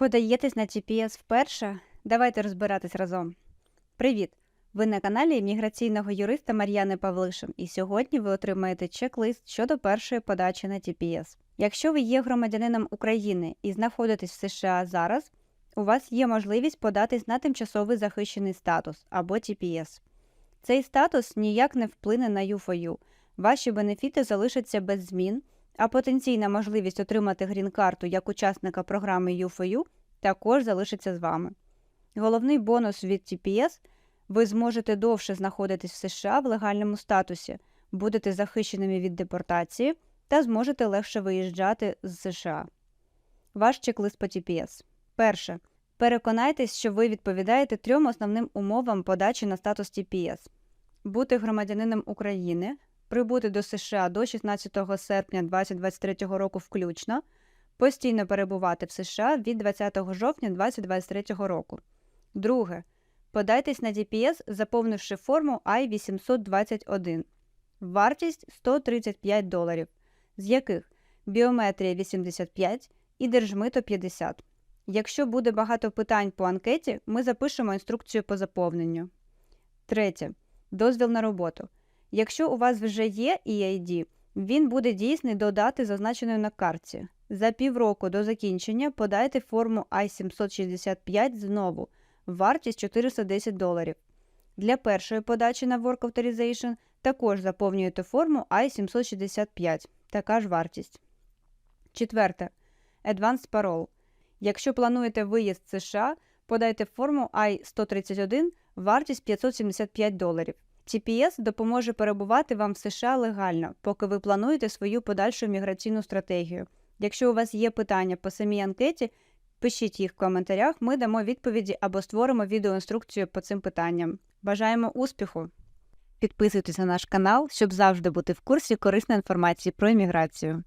Подаєтесь на TPS вперше? Давайте розбиратись разом. Привіт! Ви на каналі міграційного юриста Мар'яни Павлишин, і сьогодні ви отримаєте чек-лист щодо першої подачі на TPS. Якщо ви є громадянином України і знаходитесь в США зараз, у вас є можливість податись на тимчасовий захищений статус або TPS. Цей статус ніяк не вплине на U4U. Ваші бенефіти залишаться без змін, а потенційна можливість отримати грін-карту як учасника програми U4U також залишиться з вами. Головний бонус від TPS – ви зможете довше знаходитись в США в легальному статусі, будете захищеними від депортації та зможете легше виїжджати з США. Ваш чек-лист по TPS. Перше. Переконайтесь, що ви відповідаєте трьом основним умовам подачі на статус TPS. Бути громадянином України, прибути до США до 16 серпня 2023 року включно, постійно перебувати в США від 20 жовтня 2023 року. Друге. Подайтесь на DPS, заповнивши форму I-821. Вартість 135 доларів, з яких біометрія 85 і держмито 50. Якщо буде багато питань по анкеті, ми запишемо інструкцію по заповненню. Третє. Дозвіл на роботу. Якщо у вас вже є EID, він буде дійсний до дати, зазначеної на карті. За півроку до закінчення подайте форму I-765 знову. Вартість 410 доларів. Для першої подачі на Work Authorization також заповнюєте форму I-765, така ж вартість. Четверте. Advanced Parole. Якщо плануєте виїзд США, подайте форму I-131, вартість 575 доларів. TPS допоможе перебувати вам в США легально, поки ви плануєте свою подальшу міграційну стратегію. Якщо у вас є питання по самій анкеті, пишіть їх в коментарях, ми дамо відповіді або створимо відеоінструкцію по цим питанням. Бажаємо успіху! Підписуйтесь на наш канал, щоб завжди бути в курсі корисної інформації про імміграцію.